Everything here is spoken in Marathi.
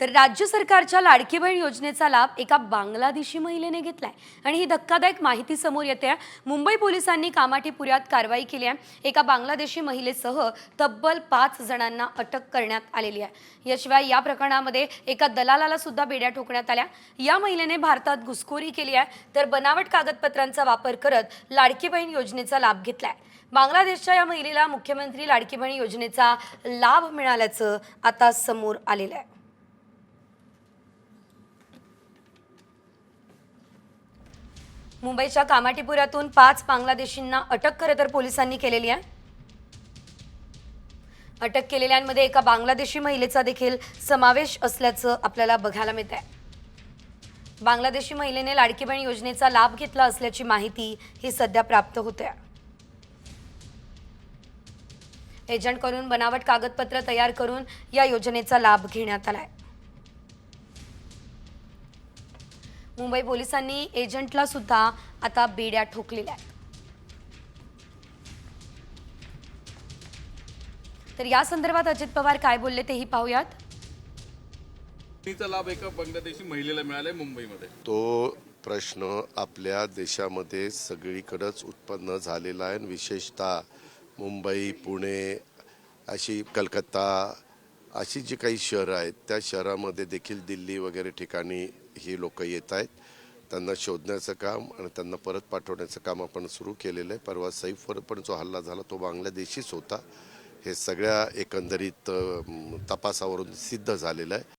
तर राज्य सरकारच्या लाडकी बहीण योजनेचा लाभ एका बांगलादेशी महिलेने घेतलाय. आणि ही धक्कादायक माहिती समोर येते. आहे. मुंबई पोलिसांनी कामाठीपुऱ्यात कारवाई केली आहे. एका बांगलादेशी महिलेसह तब्बल पाच जणांना अटक करण्यात आलेली आहे. याशिवाय या प्रकरणामध्ये एका दलालाला सुद्धा बेड्या ठोकण्यात आल्या. या महिलेने भारतात घुसखोरी केली आहे. तर बनावट कागदपत्रांचा वापर करत लाडकी बहीण योजनेचा लाभ घेतलाय. बांगलादेशच्या या महिलेला मुख्यमंत्री लाडकी बहीण योजनेचा लाभ मिळाल्याचं आता समोर आलेलं आहे. मुंबईच्या कामाटीपुरातून पाच बांगलादेशींना अटक खरं तर पोलिसांनी केलेली आहे. अटक केलेल्यांमध्ये एका बांगलादेशी महिलेचा देखील समावेश असल्याचं आपल्याला बघायला मिळत आहे. बांगलादेशी महिलेने लाडकी बहीण योजनेचा लाभ घेतला असल्याची माहिती ही सध्या प्राप्त होते एजंटकडून बनावट कागदपत्र तयार करून या योजनेचा लाभ घेण्यात आला आहे. मुंबई पोलिसांनी एजंटला सुद्धा आता बेड्या ठोकलेल्या आहेत. तर या संदर्भात अजित पवार काय बोलले तेही पाहूयात. लाभ एका बांगलादेशी महिलेला मिळालाय मुंबईमध्ये. तो प्रश्न आपल्या देशामध्ये सगळीकडंच उत्पन्न झालेला आहे आणि विशेषतः मुंबई पुणे अशी कलकत्ता अशी जी काही शहरं आहेत त्या शहरामध्ये देखील दिल्ली वगैरे ठिकाणी ही लोक येत आहेत. त्यांना शोधण्याचं काम आणि त्यांना परत पाठवण्याचं काम आपण सुरू केलेलं आहे. परवा सैफवर पण जो हल्ला झाला तो बांगलादेशीच होता. हे सगळ्या एकंदरीत तपासावरून सिद्ध झालेलं आहे.